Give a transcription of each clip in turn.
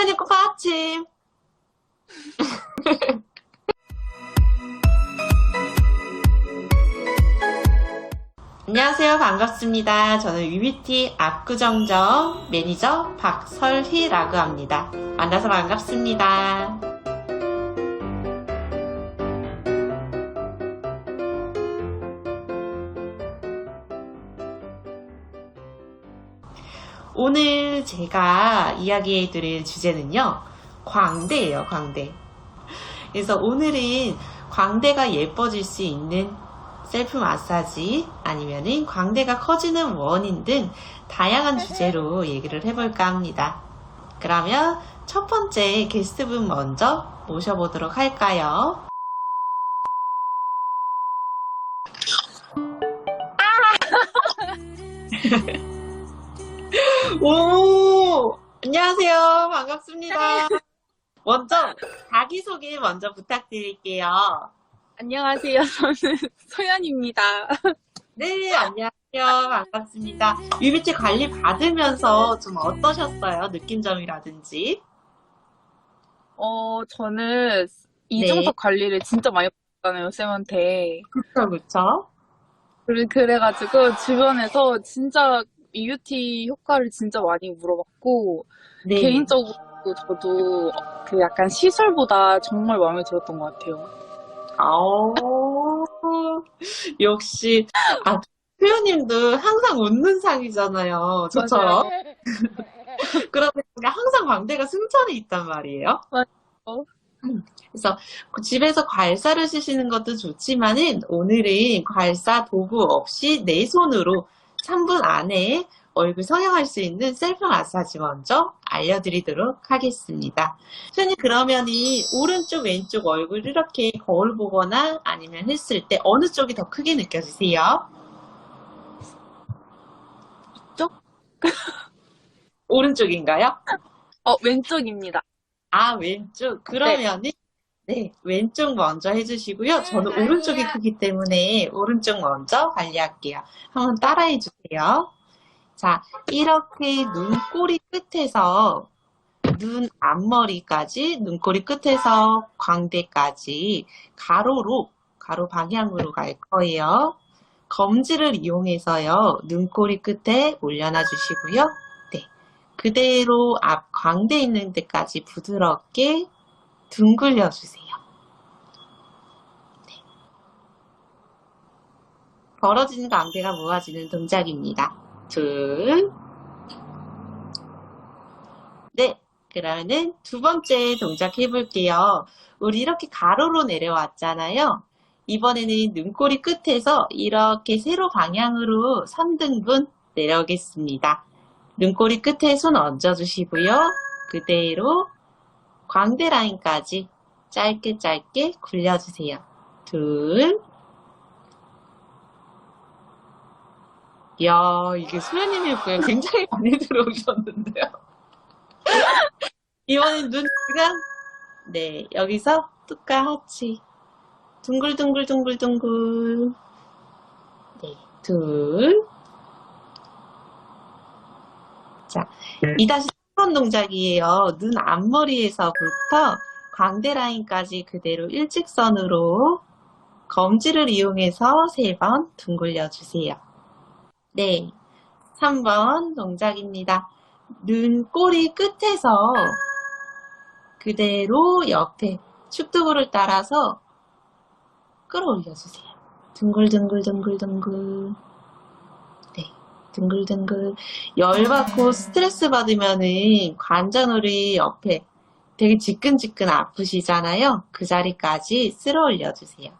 션이 꼬파 아침. 안녕하세요. 반갑습니다. 저는 위비티 압구정점 매니저 박설희라고 합니다. 만나서 반갑습니다. 오늘 제가 이야기해 드릴 주제는요. 광대예요, 광대. 그래서 오늘은 광대가 예뻐질 수 있는 셀프 마사지 아니면은 광대가 커지는 원인 등 다양한 주제로 얘기를 해볼까 합니다. 그러면 첫 번째 게스트분 먼저 모셔보도록 할까요? 오, 안녕하세요. 반갑습니다. 먼저 자기소개 먼저 부탁드릴게요. 안녕하세요. 저는 소연입니다. 네, 안녕하세요. 반갑습니다. 뮤비티 관리 받으면서 좀 어떠셨어요? 느낀 점이라든지. 어, 저는 이중턱 관리를 진짜 많이 받았잖아요, 쌤한테. 그쵸, 그쵸? 그래- 그래가지고 주변에서 진짜 이유티 효과를 진짜 많이 물어봤고, 네. 개인적으로 저도 그 약간 시술보다 정말 마음에 들었던 것 같아요. 아오, 역시, 아, 표현님도 항상 웃는 상이잖아요. 저처럼. 그러다 보니까 항상 광대가 승천이 있단 말이에요. 맞아요. 음, 그래서 그 집에서 괄사를 쓰시는 것도 좋지만은 오늘은 괄사 도구 없이 내 손으로 3분 안에 얼굴 성형할 수 있는 셀프 마사지 먼저 알려드리도록 하겠습니다. 선생님 그러면은 오른쪽 왼쪽 얼굴 이렇게 거울 보거나 아니면 했을 때 어느 쪽이 더 크게 느껴지세요? 이쪽? 오른쪽인가요? 어, 왼쪽입니다. 아, 왼쪽. 그러면은, 네, 왼쪽 먼저 해주시고요. 저는 오른쪽이 크기 때문에 오른쪽 먼저 관리할게요. 한번 따라해 주세요. 자, 이렇게 눈꼬리 끝에서 눈 앞머리까지, 눈꼬리 끝에서 광대까지 가로로, 가로 방향으로 갈 거예요. 검지를 이용해서요, 눈꼬리 끝에 올려놔 주시고요. 네. 그대로 앞 광대 있는 데까지 부드럽게 둥글려 주세요. 네. 벌어지는 광대가 모아지는 동작입니다. 둘. 네. 그러면은 두 번째 동작 해볼게요. 우리 이렇게 가로로 내려왔잖아요. 이번에는 눈꼬리 끝에서 이렇게 세로 방향으로 3등분 내려오겠습니다. 눈꼬리 끝에 손 얹어주시고요. 그대로 광대 라인까지 짧게 짧게 굴려주세요. 둘. 이야, 이게 부에 굉장히 많이 들어오셨는데요. 이번엔 눈, 그냥, 네, 여기서 똑같이 둥글둥글둥글둥글. 네, 둘. 자, 2-3번 동작이에요. 눈 앞머리에서부터 광대 라인까지 그대로 일직선으로 검지를 이용해서 3번 둥글려 주세요. 네, 3번 동작입니다. 눈꼬리 끝에서 그대로 옆에 축두부를 따라서 끌어올려 주세요. 둥글둥글둥글둥글. 네, 둥글둥글. 열받고 스트레스 받으면은 관자놀이 옆에 되게 지끈지끈 아프시잖아요. 그 자리까지 쓸어 올려주세요.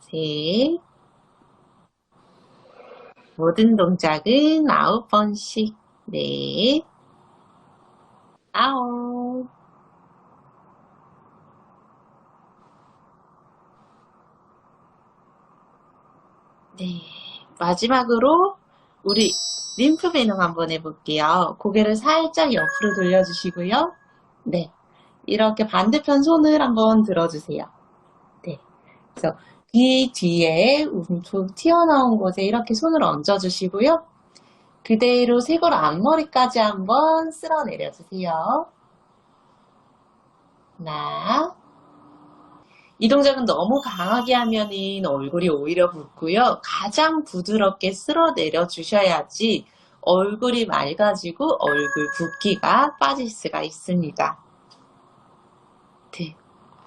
셋. 모든 동작은 아홉 번씩. 네. 아홉. 네. 마지막으로 우리 림프 배농 한번 해볼게요. 고개를 살짝 옆으로 돌려주시고요. 네. 이렇게 반대편 손을 한번 들어주세요. 네. 그래서 귀 뒤에 움푹 튀어나온 곳에 이렇게 손을 얹어주시고요. 그대로 쇄골 앞머리까지 한번 쓸어 내려주세요. 하나. 이 동작은 너무 강하게 하면은 얼굴이 오히려 붓고요. 가장 부드럽게 쓸어내려 주셔야지 얼굴이 맑아지고 얼굴 붓기가 빠질 수가 있습니다. 네.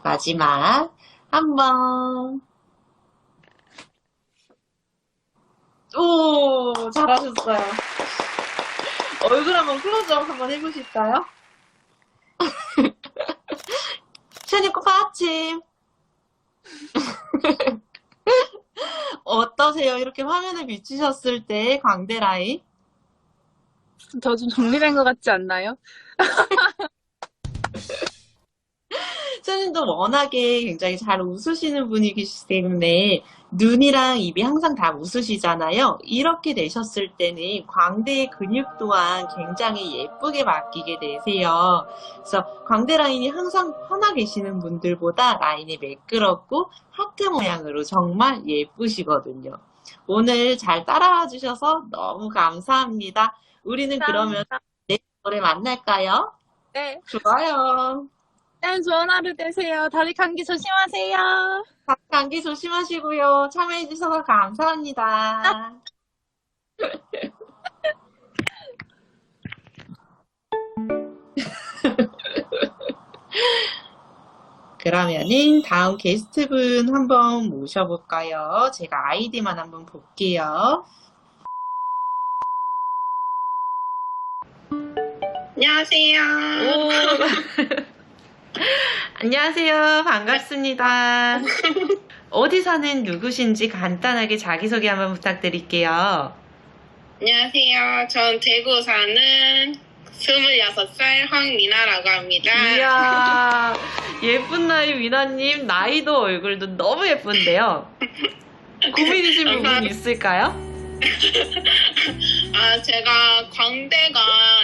마지막 한 번. 오, 잘하셨어요. 얼굴 한번 클로즈업 한번 해보실까요? 샤니코 파침. 어떠세요? 이렇게 화면에 비추셨을 때 광대 라인? 저좀 정리된 것 같지 않나요? 샤님도 워낙에 굉장히 잘 웃으시는 분이기 때문에 눈이랑 입이 항상 다 웃으시잖아요. 이렇게 되셨을 때는 광대의 근육 또한 굉장히 예쁘게 바뀌게 되세요. 그래서 광대 라인이 항상 화나 계시는 분들보다 라인이 매끄럽고 하트 모양으로 정말 예쁘시거든요. 오늘 잘 따라와 주셔서 너무 감사합니다. 우리는 그러면 내일에 만날까요? 네. 좋아요. 네, 좋은 하루 되세요. 다리 감기 조심하세요. 감기 조심하시고요. 참여해주셔서 감사합니다. 그러면은 다음 게스트분 한번 모셔볼까요? 제가 아이디만 한번 볼게요. 안녕하세요. 안녕하세요. 반갑습니다. 어디 사는 누구신지 간단하게 자기소개 한번 부탁드릴게요. 안녕하세요. 전 대구 사는 26살 황미나라고 합니다. 이야, 예쁜 나이 위나님, 나이도 얼굴도 너무 예쁜데요. 고민이신 부분. 있을까요? 아, 제가 광대가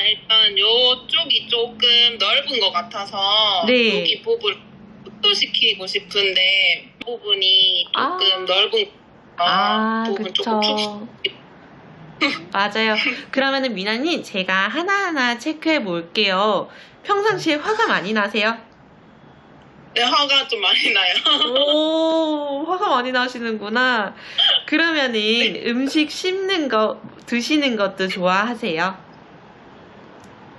일단 요쪽이 조금 넓은 것 같아서 네. 여기 부분 축소시키고 싶은데 이 부분이 조금 아. 넓은 아, 부분 조금 축소 그쵸. 맞아요. 그러면은 미나님, 제가 하나하나 체크해 볼게요. 평상시에 화가 많이 나세요? 네, 화가 좀 많이 나요. 오, 화가 많이 나시는구나. 그러면은 음식 씹는 거, 드시는 것도 좋아하세요?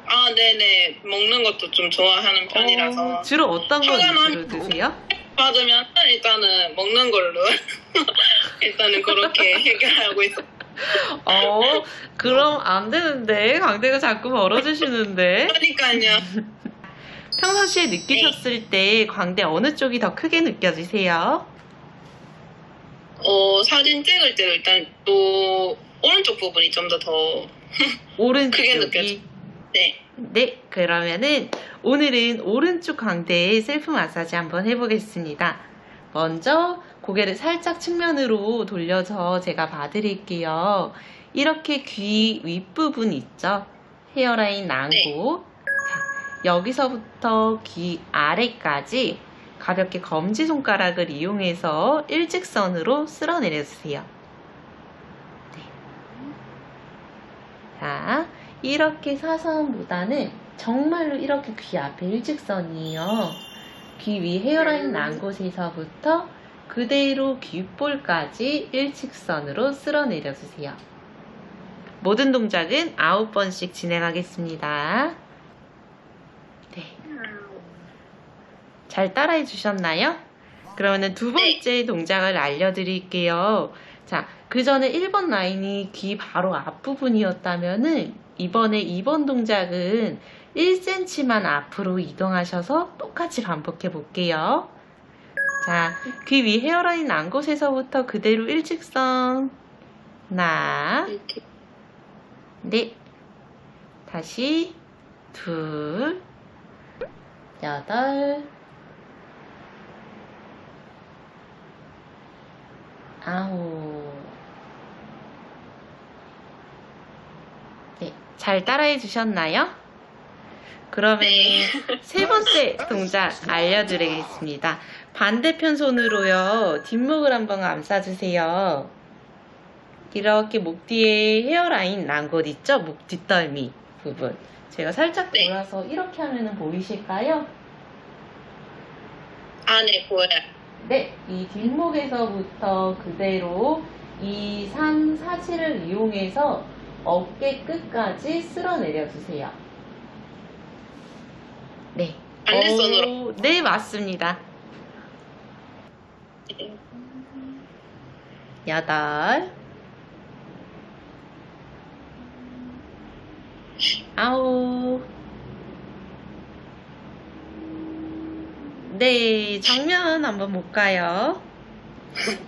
아, 네네. 먹는 것도 좀 좋아하는 편이라서. 어, 주로 어떤 거 많이 위주로 드세요? 받으면 일단은 먹는 걸로 일단은 그렇게 해결하고 있어요. 어, 그럼 안 되는데. 광대가 자꾸 벌어지시는데. 그러니까요. 평상시에 느끼셨을 때 광대 어느 쪽이 더 크게 느껴지세요? 어, 사진 찍을 때도 일단 또 오른쪽 부분이 좀 더 더, 오른쪽이. 크게 느껴져. 네. 네, 그러면은 오늘은 오른쪽 광대에 셀프 마사지 한번 해보겠습니다. 먼저 고개를 살짝 측면으로 돌려서 제가 봐드릴게요. 이렇게 귀 윗부분 있죠? 헤어라인 난고. 자, 여기서부터 귀 아래까지 가볍게 검지손가락을 이용해서 일직선으로 쓸어내려주세요. 자, 이렇게 사선보다는 정말로 이렇게 귀 앞에 일직선이에요. 귀 위 헤어라인 난 곳에서부터 그대로 귓볼까지 일직선으로 쓸어내려 주세요. 모든 동작은 9번씩 진행하겠습니다. 네. 잘 따라해 주셨나요? 그러면 두 번째 동작을 알려드릴게요. 자, 그 전에 1번 라인이 귀 바로 앞부분이었다면은 이번에 2번 동작은 1cm만 앞으로 이동하셔서 똑같이 반복해 볼게요. 자, 귀 위 헤어라인 난 곳에서부터 그대로 일직선. 하나. 넷. 다시, 둘, 여덟, 아홉. 네, 잘 따라해 주셨나요? 그러면 네. 세 번째 동작 알려드리겠습니다. 반대편 손으로요, 뒷목을 한번 감싸주세요. 이렇게 목 뒤에 헤어라인 난 곳 있죠? 목 뒷덜미 부분. 제가 살짝 네. 돌아서 이렇게 하면 보이실까요? 안에 보여요. 네, 이 뒷목에서부터 그대로 이 3, 4, 7을 이용해서 어깨 끝까지 쓸어내려 주세요. 네. 반대손으로. 오, 네, 맞습니다. 여덟. 아홉. 네, 정면 한번 볼까요?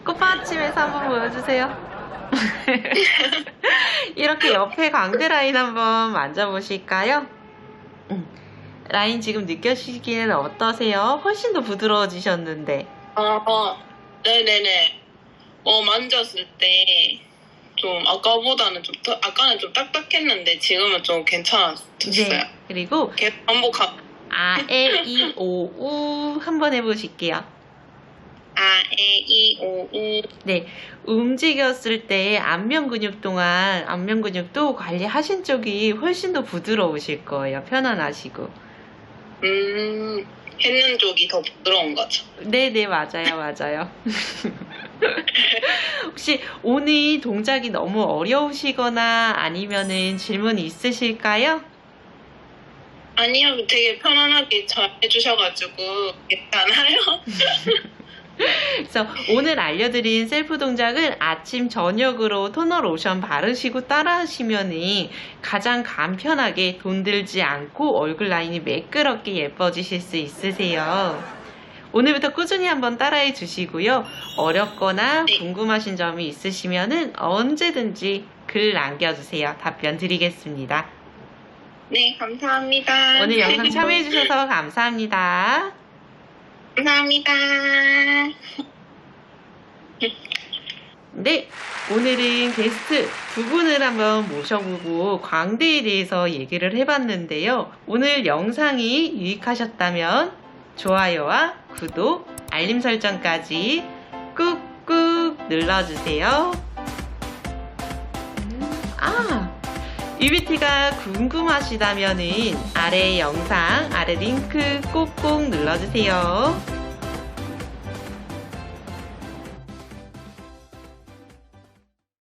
꽃받침에서 한번 보여주세요. 이렇게 옆에 광대 라인 한번 만져보실까요? 음, 라인 지금 느껴지기에는 어떠세요? 훨씬 더 부드러워지셨는데. 아, 어, 네네네. 어, 만졌을 때, 좀, 아까보다는 좀, 더- 아까는 좀 딱딱했는데, 지금은 좀 괜찮아졌어요. 네. 그리고 계속 반복하고, 아, 에, 이, 오, 우 한번 해보실게요. 아, 에, 이, 오, 우. 네, 움직였을 때 안면 근육 동안 안면 근육도 관리하신 쪽이 훨씬 더 부드러우실 거예요. 편안하시고. 음, 했는 쪽이 더 부드러운 거죠. 네 네, 맞아요, 맞아요. 혹시 오늘 동작이 너무 어려우시거나 아니면은 질문 있으실까요? 아니요, 되게 편안하게 잘 해주셔가지고, 괜찮아요. 그래서 오늘 알려드린 셀프 동작은 아침 저녁으로 토너 로션 바르시고 따라 하시면은 가장 간편하게 돈 들지 않고 얼굴 라인이 매끄럽게 예뻐지실 수 있으세요. 오늘부터 꾸준히 한번 따라해 주시고요. 어렵거나 네. 궁금하신 점이 있으시면은 언제든지 글 남겨주세요. 답변 드리겠습니다. 네, 감사합니다. 오늘 영상 참여해 주셔서 감사합니다. 감사합니다. 네, 오늘은 게스트 두 분을 한번 모셔보고 광대에 대해서 얘기를 해봤는데요. 오늘 영상이 유익하셨다면 좋아요와 구독, 알림 설정까지 꾹꾹 눌러주세요. 아, UBT가 궁금하시다면 아래 영상, 아래 링크 꼭꼭 눌러주세요.